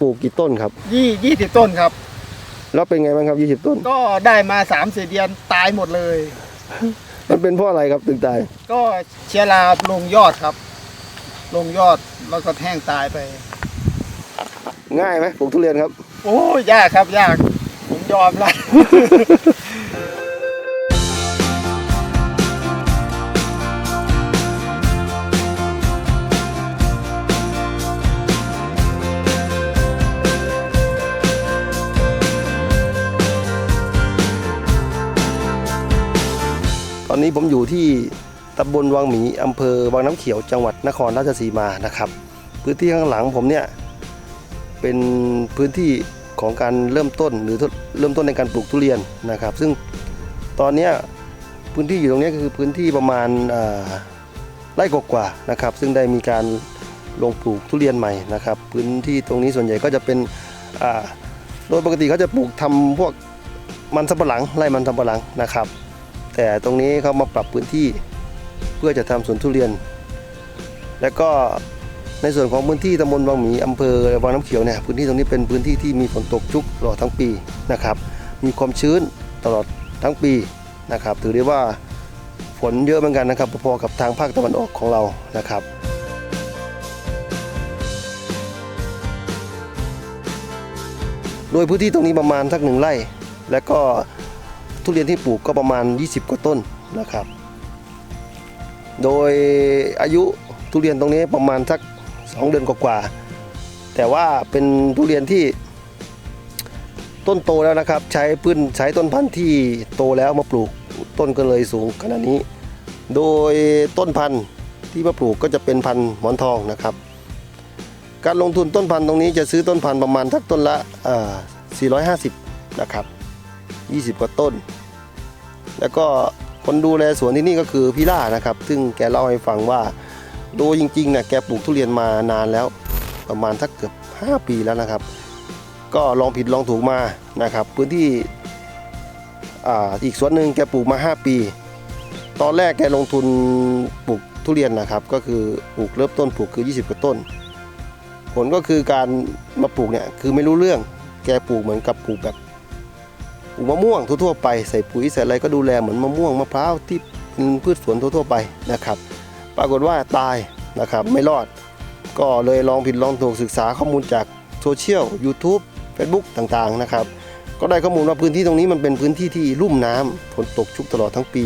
ปลูกกี่ต้นครับ ยี่ยี่สิบต้นครับ แล้วเป็นไงบ้างครับ 20 ต้น ก็ได้มาสามสี่เดือนตายหมดเลย มันเป็นเพราะอะไรครับถึงตาย ก็เชื้อราลงยอดครับ ลงยอดแล้วก็แห้งตายไป ง่ายไหมปลูกทุเรียนครับ โอ้ยยากครับยาก ผมยอมละ อนนี้ผมอยู่ที่ตำบลวังหมีอำเภอวังน้ำเขียวจังหวัดนครราชสีมานะครับ พื้นที่ข้างหลังผมเนี่ยเป็นพื้นที่ของการเริ่มต้นหรือเริ่มต้นในการปลูกทุเรียนนะครับ ซึ่งตอนนี้พื้นที่อยู่ตรงนี้ยคือพื้นที่ประมาณไร่กว่านะครับ ซึ่งได้มีการลงปลูกทุเรียนใหม่นะครับ พื้นที่ตรงนี้ส่วนใหญ่ก็จะเป็นโดยปกติเขาจะปลูกทำพวกมันสำปะหลังไร่มันสำปะหลังนะครับ แต่ตรงนี้เขามาปรับพื้นที่เพื่อจะทำสวนทุเรียน แล้วก็ในส่วนของพื้นที่ตำบลวังหมีอำเภอวังน้ำเขียวเนี่ยพื้นที่ตรงนี้เป็นพื้นที่ที่มีฝนตกชุกตลอดทั้งปีนะครับ มีความชื้นตลอดทั้งปีนะครับ ถือได้ว่าฝนเยอะเหมือนกันนะครับพอๆกับทางภาคตะวันออกของเรานะครับโดยพื้นที่ตรงนี้ประมาณสักหนึ่งไร่ แล้วก็ ทุเรียนที่ปลูกก็ประมาณ 20 กว่าต้นนะครับ โดยอายุทุเรียนตรงนี้ประมาณสัก 2 เดือนกว่าๆแต่ว่าเป็นทุเรียนที่ต้นโตแล้วนะครับ ใช้พื้นใช้ต้นพันธุ์ที่โตแล้วมาปลูกต้นก็เลยสูงขนาดนี้ โดยต้นพันธุ์ที่มาปลูกก็จะเป็นพันธุ์หมอนทองนะครับ การลงทุนต้นพันธุ์ตรงนี้จะซื้อต้นพันธุ์ประมาณสักต้นละเอ่อ450 นะครับ 20 กว่าต้น แล้วก็คนดูแลสวนที่นี่ก็คือพี่ล่านะครับ ซึ่งแกเล่าให้ฟังว่า โดยจริงๆนี่ยแกปลูกทุเรียนมานานแล้ว ประมาณสักเกือบ 5 ปีแล้วนะครับ ก็ลองผิดลองถูกมานะครับ พื้นที่อ,อีกสวนหนึ่งแกปลูกมา 5 ปี ตอนแรกแกลงทุนปลูกทุเรียนนะครับ ก็คือปลูกเริ่มต้นปลูกคือ 20 กว่าต้น ผลก็คือการมาปลูกเนี่ยคือไม่รู้เรื่อง แกปลูกเหมือนกับปลูกแบบ ปลูกมะม่วงทั่วๆไปใส่ปุ๋ยใส่อะไรก็ดูแลเหมือนมะม่วงมะพร้าวที่เป็นพืชสวนทั่วๆไปนะครับ ปรากฏว่าตายนะครับไม่รอด ก็เลยลองผิดลองถูกศึกษาข้อมูลจากโซเชียล YouTube Facebook ต่างๆนะครับ ก็ได้ข้อมูลว่าพื้นที่ตรงนี้มันเป็นพื้นที่ที่ลุ่มน้ำฝนตกชุกตลอดทั้งปี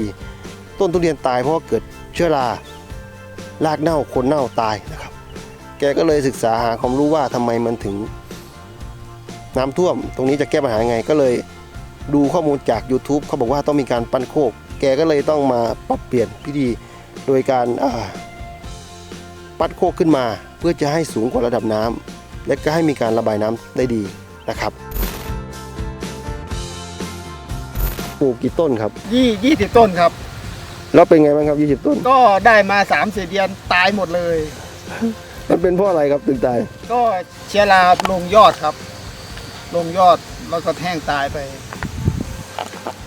ต้นทุเรียนตายเพราะว่าเกิดเชื้อรารากเน่าคนเน่าตายนะครับ แกก็เลยศึกษาหาความรู้ว่าทำไมมันถึงน้ำท่วม ตรงนี้จะแก้ปัญหาไงก็เลย ดูข้อมูลจาก YouTube เขาบอกว่าต้องมีการปั้นโคก แกก็เลยต้องมาปรับเปลี่ยนพิธีโดยการอ่าปั้นโคกขึ้นมา เพื่อจะให้สูงกว่าระดับน้ำและก็ให้มีการระบายน้ำได้ดีนะครับปลูกกี่ต้นครับยี่ยี่สิบต้นครับ แล้วเป็นไงบ้างครับ20ต้น ก็ได้มาสามสี่เดือนตายหมดเลย มันเป็นเพราะอะไรครับถึงตาย ก็เชื้อราลงยอดครับ ลงยอดแล้วก็แห้งตายไป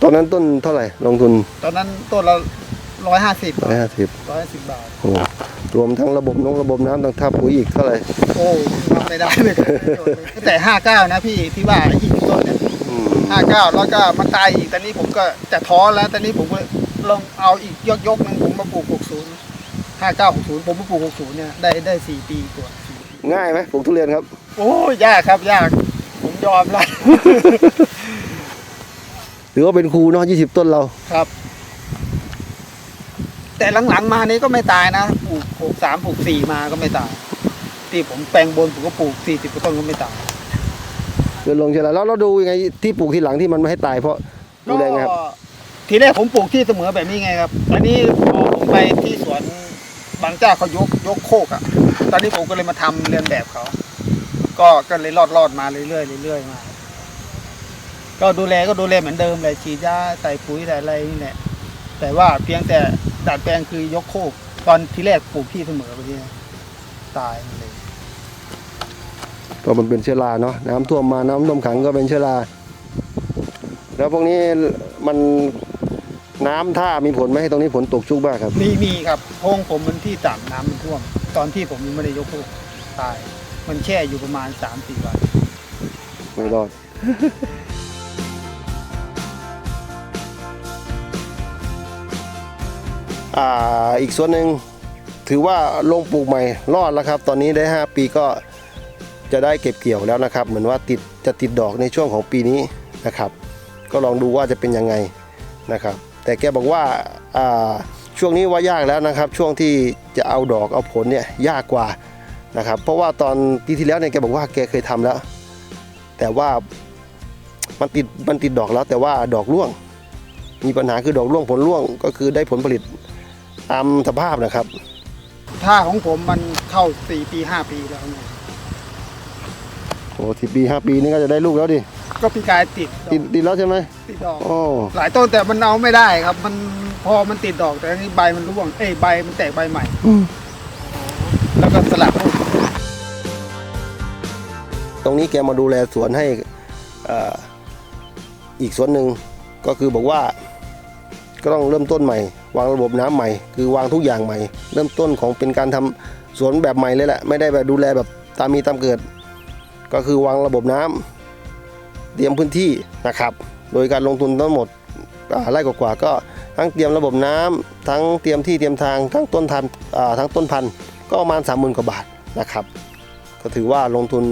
ตอนนั้นต้นเท่าไหร่ลงทุนตอนนั้นต้นละร้อยห้าสิบร้อยห้าสิบร้อยห้าสิบบาทโอ้รวมทั้งระบบน้องระบบน้ำต่างท่าปุ๋ยอีกเท่าไหร่โอ้ทำไม่ได้เลยตั้งแต่ห้าเก้านะพี่ที่ว่ายี่สิบต้นเนี่ยอืมห้าเก้าแล้วก็มาตายอีกตอนนี้ผมก็จะท้อแล้วตอนนี้ผมก็ลองเอาอีกยกยกๆหนึงผมมาปลูกหกศูนย์ห้าเก้าหกศูนย์ผมมาปลูกหกศูนย์เนี่ยได้ได้สี่ปีกว่าสี่ปีง่ายไหมปลูกทุเรียนครับ โอ้ยยากครับยาก ผมยอมละ หรือว่าเป็นครูเนาะ20ต้นเรา ครับ แต่หลังๆมานี้ก็ไม่ตายนะปลูกปลูกสามปลูกสี่มาก็ไม่ตาย ที่ผมแปลงบนผมก็ปลูกสี่สิบกว่าต้นก็ไม่ตายเกินลงเฉลยแล้วเราดูยังไงที่ปลูกทีหลังที่มันไม่ให้ตายเพราะดูแลไงครับ ก็ทีแรกผมปลูกที่เสมอแบบนี้ไงครับ อันนี้พอผมไปที่สวนบางเจ้าเขายกยกโคกอะ่ะ ตอนนี้ผมก็เลยมาทำเรียนแบบเขา ก็ก็เลยรอดรอดมาเรื่อยๆเรื่อยๆมา ก็ดูแลก็ดูแลเหมือนเดิมเลยฉีดยาใส่ปุ๋ยใส่อะไรนี่แหละแต่ว่าเพียงแต่ดัดแปลงคือยกโคกตอนที่แรกปลูกที่เสมอไปนี่ตายหมดเลยก็มันเป็นเชื้อราเนาะน้ำท่วมมาน้ำท่วมขังก็เป็นเชื้อราแล้วพวกนี้มันน้ำท่ามีผลไหมให้ตรงนี้ฝนตกชุกบ้างครับ มีมีครับโพงผมมันที่ต่ำน้ำมันท่วม ตอนที่ผมยังไม่ได้ยกโคกตาย มันแช่อยู่ประมาณ3าสี่วันไม่รอด อ่าอีกส่วนหนึ่งถือว่าลงปลูกใหม่รอดแล้วครับ ตอนนี้ได้ 5 ปีก็จะได้เก็บเกี่ยวแล้วนะครับ เหมือนว่าติดจะติดดอกในช่วงของปีนี้นะครับ ก็ลองดูว่าจะเป็นยังไงนะครับ แต่แกบอกว่าอ่าช่วงนี้ว่ายากแล้วนะครับ ช่วงที่จะเอาดอกเอาผลเนี่ยยากกว่านะครับ เพราะว่าตอนปีที่แล้วเนี่ยแกบอกว่าแกเคยทำแล้ว แต่ว่ามันติดมันติดดอกแล้วแต่ว่าดอกร่วง มีปัญหาคือดอกร่วงผลร่วงก็คือได้ผลผลิต ตามสภาพนะครับถ้าของผมมันเข้า4ปี5ปีแล้วเนี่ยโอ้ทีปีห้าปีนี่ก็จะได้ลูกแล้วดิก็ปีกายติดดอกติดติดแล้วใช่ไหมติดดอก โอ้หลายต้นแต่มันเอาไม่ได้ครับ มันพอมันติดดอกแต่อันนี้ใบมันร่วงเอ้ยใบมันแตกใบใหม่แล้วก็สลับลูกตรงนี้แกมาดูแลสวนให้เอ่ออีกสวนหนึ่งก็คือบอกว่าก็ต้องเริ่มต้นใหม่ วางระบบน้ำใหม่ คือวางทุกอย่างใหม่ เริ่มต้นของเป็นการทำสวนแบบใหม่เลยแหละไม่ได้แบบดูแลแบบตามมีตามเกิด ก็คือวางระบบน้ำเตรียมพื้นที่นะครับ โดยการลงทุนทั้งหมดอ่าไร่กว่าก็ทั้งเตรียมระบบน้ำทั้งเตรียมที่เตรียมทางทั้งต้นทันอ่าทั้งต้นพันธุ์ก็ประมาณสามหมื่นกว่าบาทนะครับ ก็ถือว่าลงทุน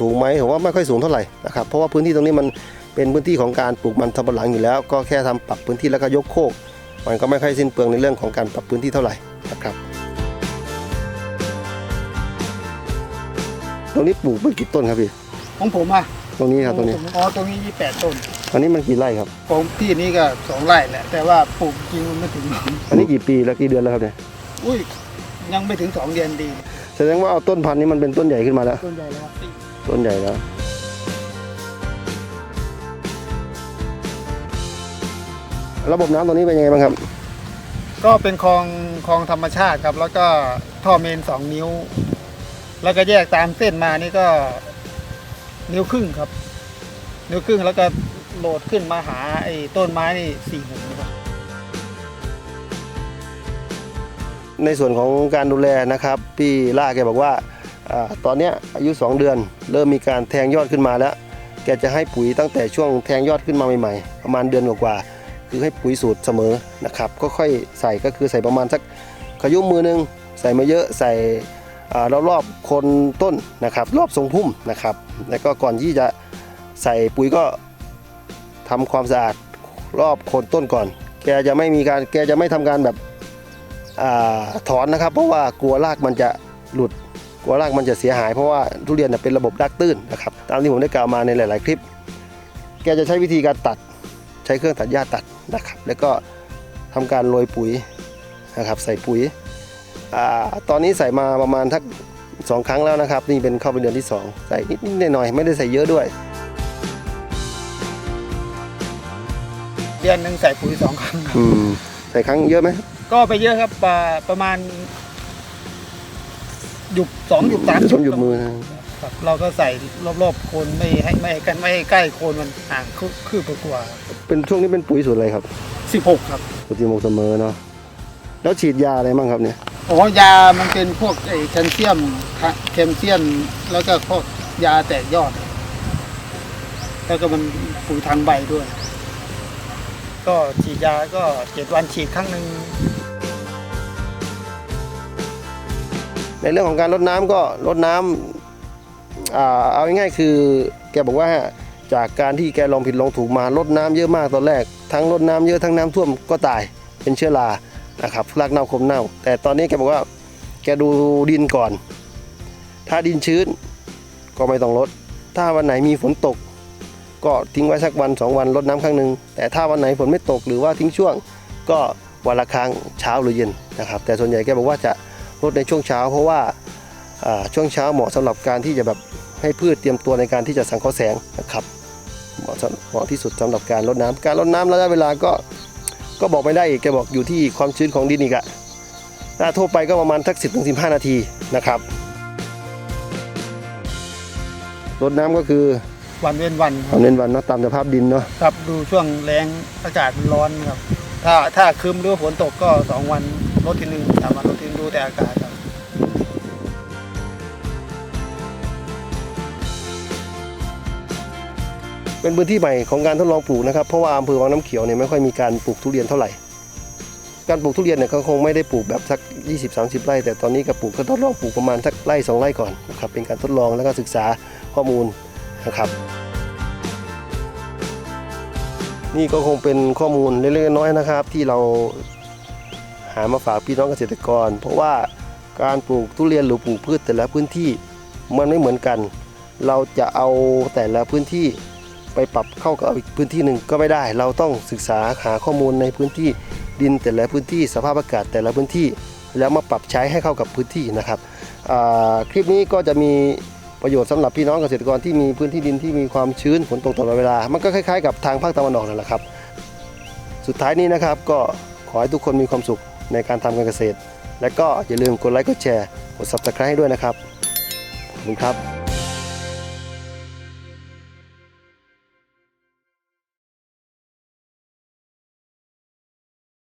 สูงไหมผมว่าไม่ค่อยสูงเท่าไหร่นะครับเพราะว่าพื้นที่ตรงนี้มันเป็นพื้นที่ของการปลูกมันสำปะหลังอยู่แล้ว ก็แค่ทำปรับพื้นที่แล้วก็ยกโคก มันก็ไม่ค่อยสิ้นเปลืองในเรื่องของการปรับพื้นที่เท่าไหร่นะครับ ตรงนี้ปลูกเป็นกี่ต้นครับพี่ ของผมอะตรงนี้ครับตรงนี้ อ๋อตรงนี้ 28 ต้น อันนี้มันกี่ไร่ครับผมที่นี้ก็สองไร่แหละ แต่ว่าปลูกจริงมันไม่ถึง อันนี้กี่ปีแล้วกี่เดือนแล้วครับเนี่ย อุ้ยยังไม่ถึงสองเดือนดี แสดงว่าเอาต้นพันธุ์นี้มันเป็นต้นใหญ่ขึ้นมาแล้ว ต้นใหญ่แล้วครับต้นใหญ่แล้ว ระบบน้ำตรงนี้เป็นยังไงบ้างครับ ก็เป็นคลองคลองธรรมชาติครับ แล้วก็ท่อเมนสองนิ้ว แล้วก็แยกตามเส้นมานี่ก็ นิ้วครึ่งครับ นิ้วครึ่งแล้วก็โหลดขึ้นมาหาไอ้ต้นไม้นี่สี่หุมครับในส่วนของการดูแลนะครับ พี่ล่าแกบอกว่าอาตอนเนี้ยอายุ 2 เดือน เริ่มมีการแทงยอดขึ้นมาแล้ว แกจะให้ปุ๋ยตั้งแต่ช่วงแทงยอดขึ้นมาใหม่ๆ ประมาณเดือนกว่าๆ คือให้ปุ๋ยสูตรเสมอนะครับก็ค่อยใส่ก็คือใส่ประมาณสักขยุ้มมือหนึงใส่มาเยอะใส่อ่ารอบๆโคนต้นนะครับ รอบทรงพุ่มนะครับ แล้วก็ก่อนที่จะใส่ปุ๋ยก็ทำความสะอาดรอบโคนต้นก่อน แกจะไม่มีการแกจะไม่ทำการแบบอถอนนะครับ เพราะว่ากลัวรากมันจะหลุดกลัวรากมันจะเสียหายเพราะว่าทุเรียนเนี่ยเป็นระบบรากตื้นนะครับ ตามที่ผมได้กล่าวมาในหลาย ๆ คลิป แกจะใช้วิธีการตัดใช้เครื่องตัดหญ้าตัด นะครับ แล้วก็ทำการโรยปุ๋ยนะครับใส่ปุ๋ยอาตอนนี้ใส่มาประมาณทักสองครั้งแล้วนะครับ นี่เป็นเข้าเป็นเดือนที่สองใส่นิดๆหน่อยๆไม่ได้ใส่เยอะด้วย เดือนหนึ่งใส่ปุ๋ยสองครั้งครับอืมใส่ครั้งเยอะไหมก็ไปเยอะครับประประมาณหยุบสองหยุบสามชมหยุดมือนะ ครับเราก็ใส่รอบๆโคนไม่ให้ไม่ให้กันไม่ให้ใกล้โคนมันห่างคืบคืบกว่าเป็นช่วงนี้เป็นปุ๋ยสูตรอะไรครับสิบหกครับสูตรทีโมเสมอเนาะแล้วฉีดยาอะไรบ้างครับเนี่ยโอ้ยามันเป็นพวกไอ้แคลเซียมแคลเซียมแล้วก็พวกยาแตกยอด แล้วก็มันปุ๋ยทางใบด้วย ก็ฉีดยาก็เจ็ดวันฉีดครั้งหนึ่งในเรื่องของการลดน้ำก็ลดน้ำอ่า เอาง่ายๆคือแกบอกว่าจากการที่แกลองผิดลองถูกมาลดน้ำเยอะมากตอนแรก ทั้งลดน้ำเยอะทั้งน้ำท่วมก็ตายเป็นเชื้อรานะครับรากเน่าคมเน่า แต่ตอนนี้แกบอกว่าแกดูดินก่อน ถ้าดินชื้นก็ไม่ต้องลด ถ้าวันไหนมีฝนตก ก็ทิ้งไว้สักวันสองวันลดน้ำครั้งหนึ่งแต่ถ้าวันไหนฝนไม่ตกหรือว่าทิ้งช่วง ก็วันละครั้งเช้าหรือเย็นนะครับแต่ส่วนใหญ่แกบอกว่าจะลดในช่วงเช้า เพราะว่าอ่า ช่วงเช้าเหมาะสำหรับการที่จะแบบให้พืชเตรียมตัวในการที่จะสังเคราะห์แสงนะครับเหมาะสำเหมาะที่สุดสำหรับการรดน้ำการรดน้ำระยะเวลาก็ก็บอกไม่ได้อีกแกบอกอยู่ที่ความชื้นของดินอีกอะถ้าทั่วไปก็ประมาณสัก 10-15ถึง15นาทีนะครับรดน้ำก็คือวันเว้นวันคเอารับเน้นวันเนาะตามสภาพดินเนาะครับดูช่วงแรงอากาศมันร้อนครับ ถ้าถ้าครึ้มหรือว่าฝนตกก็สองวันลดทีหนึ่งสามวันลดทีหนึงดูแต่อากาศ เป็นพื้นที่ใหม่ของการทดลองปลูกนะครับเพราะว่าอำเภอวังน้ำเขียวเนี่ยไม่ค่อยมีการปลูกทุเรียนเท่าไหร่ การปลูกทุเรียนเนี่ยก็คงไม่ได้ปลูกแบบสัก 20-30 ไร่ แต่ตอนนี้ก็ปลูกก็ทดลองปลูกประมาณสักไร่สองไร่ก่อนนะครับเป็นการทดลองแล้วก็ศึกษาข้อมูลนะครับนี่ก็คงเป็นข้อมูลเล็กๆน้อยๆนะครับ ที่เราหามาฝากพี่น้องเกษตรกร เพราะว่าการปลูกทุเรียนหรือปลูกพืชแต่ละพื้นที่มันไม่เหมือนกัน เราจะเอาแต่ละพื้นที่ ไปปรับเข้ากับอีกพื้นที่หนึ่งก็ไม่ได้ เราต้องศึกษาหาข้อมูลในพื้นที่ดินแต่ละพื้นที่สภาพอากาศแต่ละพื้นที่ แล้วมาปรับใช้ให้เข้ากับพื้นที่นะครับคลิปนี้ก็จะมีประโยชน์สำหรับพี่น้องเกษตรกรที่มีพื้นที่ดินที่มีความชื้นฝนตกตลอดเวลา มันก็คล้ายๆกับทางภาคตะวันออกนั่นแหละครับ สุดท้ายนี้นะครับก็ขอให้ทุกคนมีความสุขในการทำการเกษตร และก็อย่าลืมกดไลค์กดแชร์กด subscribe ให้ด้วยนะครับขอบคุณครับ